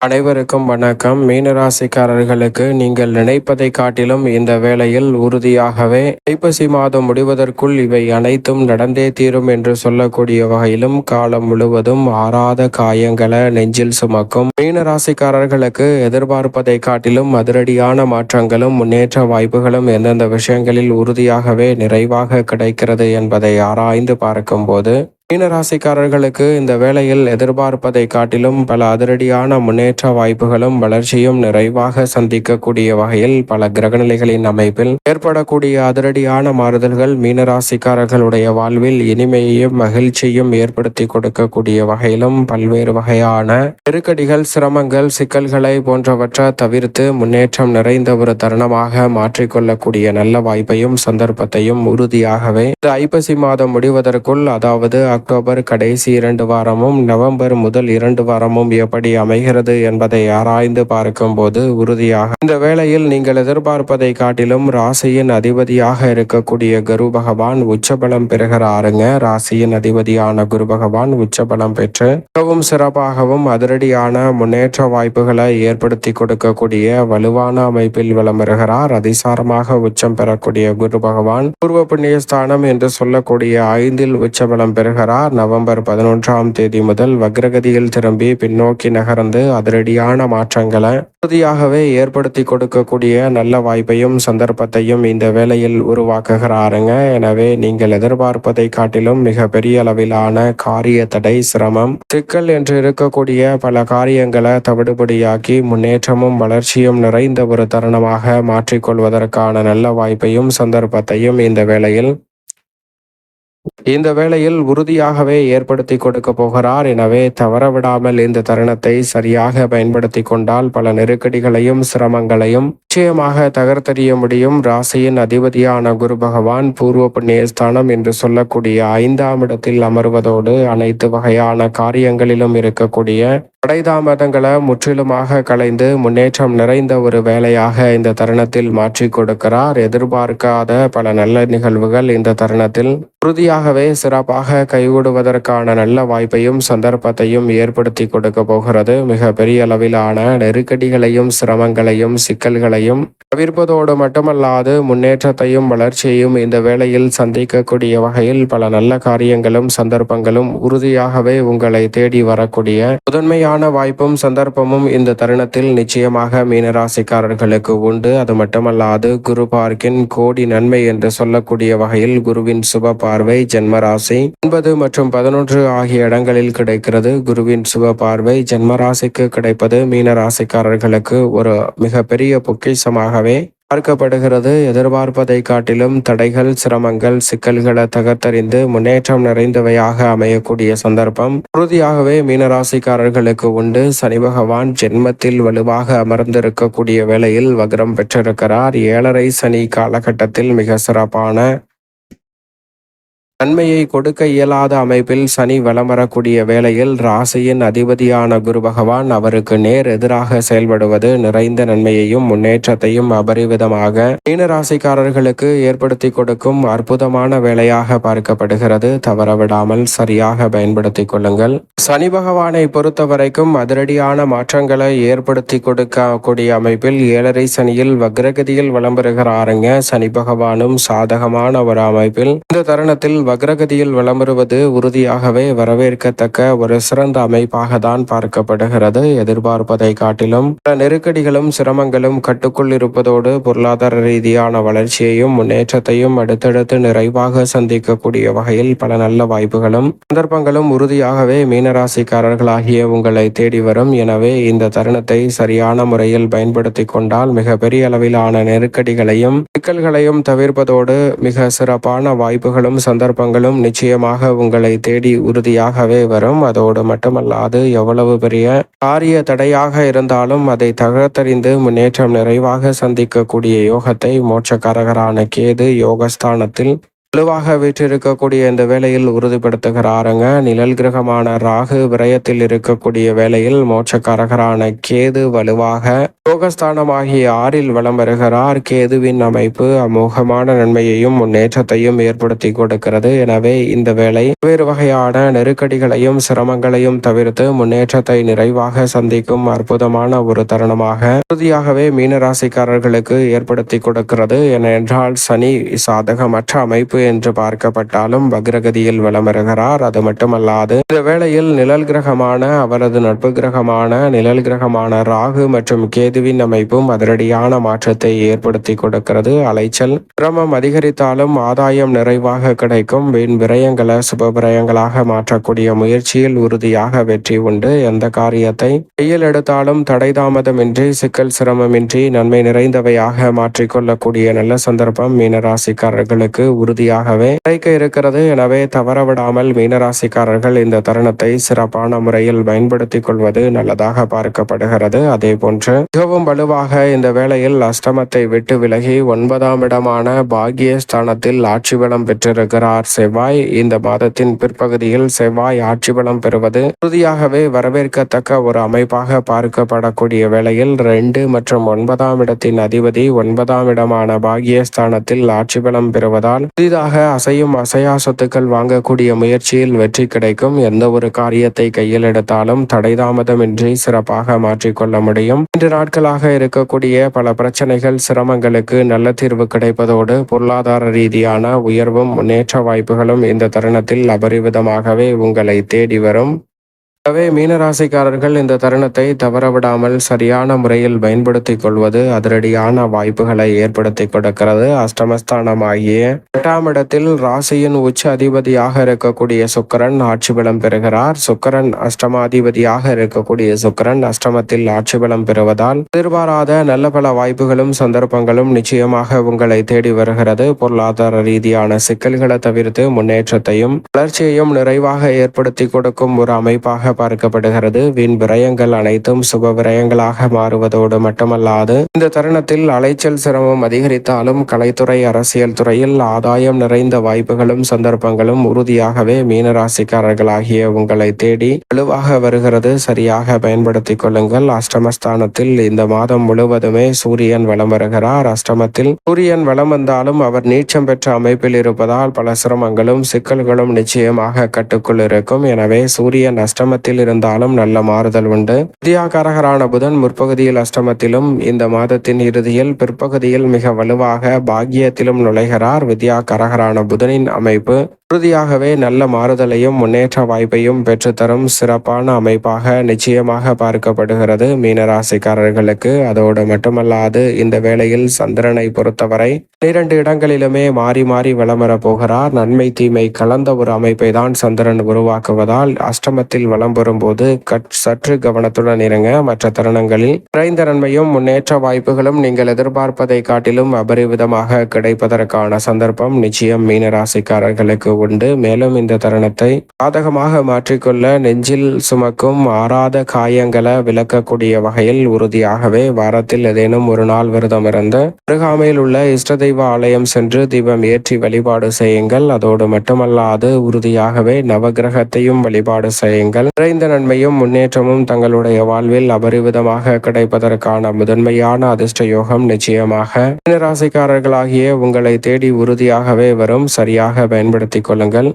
அனைவருக்கும் வணக்கம். மீனராசிக்காரர்களுக்கு நீங்கள் நினைப்பதை காட்டிலும் இந்த வேளையில் உறுதியாகவே ஐப்பசி மாதம் முடிவதற்குள் இவை அனைத்தும் நடந்தே தீரும் என்று சொல்லக்கூடிய வகையிலும் காலம் முழுவதும் ஆறாத காயங்களை நெஞ்சில் சுமக்கும் மீனராசிக்காரர்களுக்கு எதிர்பார்ப்பதை காட்டிலும் அதிரடியான மாற்றங்களும் முன்னேற்ற வாய்ப்புகளும் எந்தெந்த விஷயங்களில் உறுதியாகவே நிறைவாக கிடைக்கிறது என்பதை ஆராய்ந்து பார்க்கும்போது மீனராசிக்காரர்களுக்கு இந்த வேளையில் எதிர்பார்ப்பதை காட்டிலும் பல அதிரடியான முன்னேற்ற வாய்ப்புகளும் வளர்ச்சியும் நிறைவாக சந்திக்கக்கூடிய வகையில் பல கிரகநிலைகளின் அமைப்பில் ஏற்படக்கூடிய அதிரடியான மாறுதல்கள் மீனராசிக்காரர்களுடைய வாழ்வில் இனிமையையும் மகிழ்ச்சியும் ஏற்படுத்தி கொடுக்கக்கூடிய வகையிலும் பல்வேறு வகையான நெருக்கடிகள் சிரமங்கள் சிக்கல்களை போன்றவற்றை தவிர்த்து முன்னேற்றம் நிறைந்த ஒரு தருணமாக மாற்றிக்கொள்ளக்கூடிய நல்ல வாய்ப்பையும் சந்தர்ப்பத்தையும் உறுதியாகவே இந்த ஐப்பசி மாதம் முடிவதற்குள் அதாவது அக்டோபர் கடைசி இரண்டு வாரமும் நவம்பர் முதல் இரண்டு வாரமும் எப்படி அமைகிறது என்பதை ஆராய்ந்து பார்க்கும்போது உறுதியாக இந்த வேளையில் நீங்கள் எதிர்பார்ப்பதை காட்டிலும் ராசியின் அதிபதியாக இருக்கக்கூடிய குரு பகவான் உச்சபலம் பெறுகிறாருங்க ராசியின் அதிபதியான குரு பகவான் உச்சபலம் பெற்று மிகவும் சிறப்பாகவும் அதிரடியான முன்னேற்ற வாய்ப்புகளை ஏற்படுத்தி கொடுக்கக்கூடிய வலுவான அமைப்பில் விளம்பருகிறார் அதிசாரமாக உச்சம் பெறக்கூடிய குரு பகவான் பூர்வ புண்ணியஸ்தானம் என்று சொல்லக்கூடிய ஐந்தில் உச்சபலம் பெறுகிறார். நவம்பர் பதினொன்றாம் தேதி முதல் வக்ரகதியில் திரும்பி பின்னோக்கி நகர்ந்து அதிரடியான மாற்றங்களை உறுதியாகவே ஏற்படுத்தி கொடுக்கக்கூடிய நல்ல வாய்ப்பையும் சந்தர்ப்பத்தையும் இந்த வேளையில் உருவாக்குகிறாருங்க. எனவே நீங்கள் எதிர்பார்ப்பதை காட்டிலும் மிக பெரிய அளவிலான காரிய தடை சிரமம் சிக்கல் என்று இருக்கக்கூடிய பல காரியங்களை தவிடுபடியாக்கி முன்னேற்றமும் வளர்ச்சியும் நிறைந்த ஒரு தருணமாக மாற்றிக்கொள்வதற்கான நல்ல வாய்ப்பையும் சந்தர்ப்பத்தையும் இந்த வேளையில் இந்த வேளையில் உறுதியாகவே ஏற்படுத்தி கொடுக்க போகிறார். எனவே தவறவிடாமல் இந்த தருணத்தை சரியாக பயன்படுத்தி கொண்டால் பல நெருக்கடிகளையும் சிரமங்களையும் நிச்சயமாக தகர்த்தறிய முடியும். ராசியின் அதிபதியான குரு பகவான் பூர்வ புண்ணியஸ்தானம் என்று சொல்லக்கூடிய ஐந்தாம் இடத்தில் அமர்வதோடு அனைத்து வகையான காரியங்களிலும் இருக்கக்கூடிய படைதாமதங்களை முற்றிலுமாக கலைந்து முன்னேற்றம் நிறைந்த ஒரு வேலையாக இந்த தருணத்தில் மாற்றி கொடுக்கிறார். எதிர்பார்க்காத பல நல்ல நிகழ்வுகள் இந்த தருணத்தில் உறுதியாகவே சிறப்பாக கைகூடுவதற்கான நல்ல வாய்ப்பையும் சந்தர்ப்பத்தையும் ஏற்படுத்தி கொடுக்க போகிறது. மிக பெரிய அளவிலான நெருக்கடிகளையும் சிரமங்களையும் சிக்கல்களையும் தவிர்ப்பதோடு மட்டுமல்லாது முன்னேற்றத்தையும் வளர்ச்சியையும் இந்த வேளையில் சந்திக்கக்கூடிய வகையில் பல நல்ல காரியங்களும் சந்தர்ப்பங்களும் உறுதியாகவே உங்களை தேடி வரக்கூடிய முதன்மையான வாய்ப்பும் சந்தர்ப்பமும் இந்த தருணத்தில் நிச்சயமாக மீனராசிக்காரர்களுக்கு உண்டு. அது மட்டுமல்லாது குரு பார்க்கின் கோடி நன்மை என்று சொல்லக்கூடிய வகையில் குருவின் சுப பார்வை ஜென்மராசி ஒன்பது மற்றும் பதினொன்று ஆகிய இடங்களில் கிடைக்கிறது. குருவின் சுப பார்வை ஜென்மராசிக்கு கிடைப்பது மீனராசிக்காரர்களுக்கு ஒரு மிகப்பெரிய பொக்கிஷமாகவே பார்க்கப்படுகிறது. எதிர்பார்ப்பதை காட்டிலும் தடைகள் சிரமங்கள் சிக்கல்களை தகர்த்தறிந்து முன்னேற்றம் நிறைந்தவையாக அமையக்கூடிய சந்தர்ப்பம். உறுதியாகவே மீனராசிக்காரர்களுக்கு உண்டு. சனி பகவான் ஜென்மத்தில் வலுவாக அமர்ந்திருக்கக்கூடிய வேளையில் வக்ரம் பெற்றிருக்கிறார். ஏழரை சனி காலகட்டத்தில் மிக சிறப்பான நன்மையை கொடுக்க இயலாத அமைப்பில் சனி வலம் வரக்கூடிய வேளையில் ராசியின் அதிபதியான குரு பகவான் அவருக்கு நேர் எதிராக செயல்படுவது நிறைந்த நன்மையையும் முன்னேற்றத்தையும் அபரிவிதமாக மீன ராசிக்காரர்களுக்கு ஏற்படுத்தி கொடுக்கும் அற்புதமான வேலையாக பார்க்கப்படுகிறது. தவறவிடாமல் சரியாக பயன்படுத்திக் கொள்ளுங்கள். சனி பகவானை பொறுத்த வரைக்கும் அதிரடியான மாற்றங்களை ஏற்படுத்தி கொடுக்கக்கூடிய அமைப்பில் ஏழரை சனியில் வக்ரகதியில் விளம்பருகிறாருங்க. சனி பகவானும் சாதகமான ஒரு அமைப்பில் இந்த தருணத்தில் வக்ரகதியில் விளம்பருவது உறுதியாகவே வரவேற்கத்தக்க ஒரு சிறந்த அமைப்பாக தான் பார்க்கப்படுகிறது. எதிர்பார்ப்பதை காட்டிலும் பல நெருக்கடிகளும் சிரமங்களும் கட்டுக்குள் இருப்பதோடு பொருளாதார ரீதியான வளர்ச்சியையும் முன்னேற்றத்தையும் அடுத்தடுத்து நிறைவாக சந்திக்கக்கூடிய வகையில் பல நல்ல வாய்ப்புகளும் சந்தர்ப்பங்களும் உறுதியாகவே மீனராசிக்காரர்களாகிய உங்களை தேடி வரும். எனவே இந்த தருணத்தை சரியான முறையில் பயன்படுத்தி கொண்டால் மிக பெரிய அளவிலான நெருக்கடிகளையும் சிக்கல்களையும் தவிர்ப்பதோடு மிக சிறப்பான வாய்ப்புகளும் சந்தர்ப்பங்களும் நிச்சயமாக உங்களை தேடி உறுதியாகவே வரும். அதோடு மட்டுமல்லாது எவ்வளவு பெரிய காரிய தடையாக இருந்தாலும் அதை தகர்த்தறிந்து முன்னேற்றம் நிறைவாக சந்திக்கக்கூடிய யோகத்தை மோட்சக்காரகரான கேது யோகஸ்தானத்தில் வலுவாக வீற்றிருக்கக்கூடிய இந்த வேலையில் உறுதிப்படுத்துகிறாருங்க. நிழல் கிரகமான ராகு விரயத்தில் இருக்கக்கூடிய வேளையில் மோட்சக்காரகரான கேது வலுவாக யோகஸ்தானமாகிய ஆறில் வலம் வருகிறார். கேதுவின் அமைப்பு அமோகமான நன்மையையும் முன்னேற்றத்தையும் ஏற்படுத்தி கொடுக்கிறது. எனவே இந்த வேலை வேறு வகையான நெருக்கடிகளையும் சிரமங்களையும் தவிர்த்து முன்னேற்றத்தை நிறைவாக சந்திக்கும் அற்புதமான ஒரு தருணமாக உறுதியாகவே மீனராசிக்காரர்களுக்கு ஏற்படுத்தி கொடுக்கிறது. ஏனென்றால் சனி சாதகமற்ற அமைப்பு என்று பார்க்கப்பட்டாலும் வக்ரகதியில் வளமருகிறார். அது மட்டுமல்லாது இந்த வேளையில் நிழல் கிரகமான அவரது நட்பு கிரகமான நிழல் கிரகமான ராகு மற்றும் கேதுவின் அமைப்பும் அதிரடியான மாற்றத்தை ஏற்படுத்தி கொடுக்கிறது. அலைச்சல் சிரமம் அதிகரித்தாலும் ஆதாயம் நிறைவாக கிடைக்கும். வீண் விரயங்களை சுப விரயங்களாக மாற்றக்கூடிய முயற்சியில் உறுதியாக வெற்றி உண்டு. எந்த காரியத்தை கையில் எடுத்தாலும் தடை தாமதமின்றி சிக்கல் சிரமமின்றி நன்மை நிறைந்தவையாக மாற்றிக்கொள்ளக்கூடிய நல்ல சந்தர்ப்பம் மீனராசிக்காரர்களுக்கு உறுதியாக உறுதியாகவே கிடைக்க இருக்கிறது எனவே தவறவிடாமல் மீனராசிக்காரர்கள் இந்த தருணத்தை சிறப்பான முறையில் பயன்படுத்திக் கொள்வது நல்லதாக பார்க்கப்படுகிறது. அதே போன்று மிகவும் வலுவாக இந்த வேளையில் அஷ்டமத்தை விட்டு விலகி ஒன்பதாம் இடமான பாகியஸ்தானத்தில் ஆட்சி பலம் பெற்றிருக்கிறார் செவ்வாய். இந்த மாதத்தின் பிற்பகுதியில் செவ்வாய் ஆட்சி பலம் பெறுவது உறுதியாகவே வரவேற்கத்தக்க ஒரு அமைப்பாக பார்க்கப்படக்கூடிய வேளையில் ரெண்டு மற்றும் ஒன்பதாம் இடத்தின் அதிபதி ஒன்பதாம் இடமான பாகியஸ்தானத்தில் ஆட்சி பலம் பெறுவதால் புதிதாக அசையும் அசையா சொத்துக்கள் வாங்கக்கூடிய முயற்சியில் வெற்றி கிடைக்கும். எந்த ஒரு காரியத்தை கையில் எடுத்தாலும் தடைதாமதமின்றி சிறப்பாக மாற்றிக்கொள்ள முடியும். இன்று நாட்களாக இருக்கக்கூடிய பல பிரச்சனைகள் சிரமங்களுக்கு நல்ல தீர்வு கிடைப்பதோடு பொருளாதார ரீதியான உயர்வும் முன்னேற்ற வாய்ப்புகளும் இந்த தருணத்தில் அபரிவிதமாகவே உங்களை தேடி வரும். எனவே மீனராசிக்காரர்கள் இந்த தருணத்தை தவறவிடாமல் சரியான முறையில் பயன்படுத்திக் கொள்வது அதிரடியான வாய்ப்புகளை ஏற்படுத்தி கொடுக்கிறது. அஷ்டமஸ்தானமாகிய எட்டாம் இடத்தில் ராசியின் உச்ச அதிபதியாக இருக்கக்கூடிய சுக்கரன் ஆட்சி பலம் பெறுகிறார். சுக்கரன் அஷ்டமாதிபதியாக இருக்கக்கூடிய சுக்கரன் அஷ்டமத்தில் ஆட்சி பலம் பெறுவதால் எதிர்பாராத நல்ல பல வாய்ப்புகளும் சந்தர்ப்பங்களும் நிச்சயமாக உங்களை தேடி வருகிறது. பொருளாதார ரீதியான சிக்கல்களை தவிர்த்து முன்னேற்றத்தையும் வளர்ச்சியையும் நிறைவாக ஏற்படுத்தி கொடுக்கும் ஒரு அமைப்பாக பார்க்கப்படுகிறது. வீண் விரயங்கள் அனைத்தும் சுப விரயங்களாக மாறுவதோடு மட்டுமல்லாது இந்த தருணத்தில் அலைச்சல் சிரமம் அதிகரித்தாலும் கலைத்துறை அரசியல் துறையில் ஆதாயம் நிறைந்த வாய்ப்புகளும் சந்தர்ப்பங்களும் உறுதியாகவே மீனராசிக்காரர்களாகிய உங்களை தேடி வலுவாக வருகிறது. சரியாக பயன்படுத்திக் கொள்ளுங்கள். அஷ்டமஸ்தானத்தில் இந்த மாதம் முழுவதுமே சூரியன் வலம் வருகிறார். அஷ்டமத்தில் சூரியன் வலம் வந்தாலும் அவர் நீச்சம் பெற்ற அமைப்பில் இருப்பதால் பல சிரமங்களும் சிக்கல்களும் நிச்சயமாக கட்டுக்குள் இருக்கும். எனவே சூரியன் அஷ்டமத்தில் இருந்தாலும் நல்ல மாறுதல் உண்டு. வித்யாகரகரான புதன் முற்பகுதியில் அஷ்டமத்திலும் இந்த மாதத்தின் இறுதியில் பிற்பகுதியில் மிக வலுவாக பாக்கியத்திலும் நுழைகிறார் வித்யாகரகரான புதனின் அமைப்பு. உறுதியாகவே நல்ல மாறுதலையும் முன்னேற்ற வாய்ப்பையும் பெற்றுத்தரும் சிறப்பான அமைப்பாக நிச்சயமாக பார்க்கப்படுகிறது மீனராசிக்காரர்களுக்கு. அதோடு மட்டுமல்லாது இந்த வேளையில் சந்திரனை பொறுத்தவரை இரண்டு இடங்களிலுமே மாறி மாறி வலம் வரப் போகிறார். நன்மை தீமை கலந்த ஒரு அமைப்பை தான் சந்திரன் உருவாக்குவதால் அஷ்டமத்தில் வலம் போது சற்று கவனத்துடன் இருங்க. மற்ற தருணங்களில் குறைந்த நன்மையும் முன்னேற்ற வாய்ப்புகளும் நீங்கள் எதிர்பார்ப்பதை காட்டிலும் அபரிவிதமாக கிடைப்பதற்கான சந்தர்ப்பம் நிச்சயம் மீனராசிக்காரர்களுக்கு உண்டு மேலும் இந்த தருணத்தை சாதகமாக மாற்றிக்கொள்ள நெஞ்சில் சுமக்கும் ஆறாத காயங்களை விளக்கக்கூடிய வகையில் உறுதியாகவே வாரத்தில் ஏதேனும் ஒரு நாள் விரதம் இருந்து அருகாமையில் உள்ள இஷ்ட தெய்வ ஆலயம் சென்று தீபம் ஏற்றி வழிபாடு செய்யுங்கள். அதோடு மட்டுமல்லாது உறுதியாகவே நவகிரகத்தையும் வழிபாடு செய்யுங்கள். நிறைந்த நன்மையும் முன்னேற்றமும் தங்களுடைய வாழ்வில் அபரிவிதமாக கிடைப்பதற்கான முதன்மையான அதிர்ஷ்ட யோகம் நிச்சயமாக ராசிக்காரர்களாகிய உங்களை தேடி உறுதியாகவே வரும். சரியாக பயன்படுத்திக் கொள்ளுங்கள்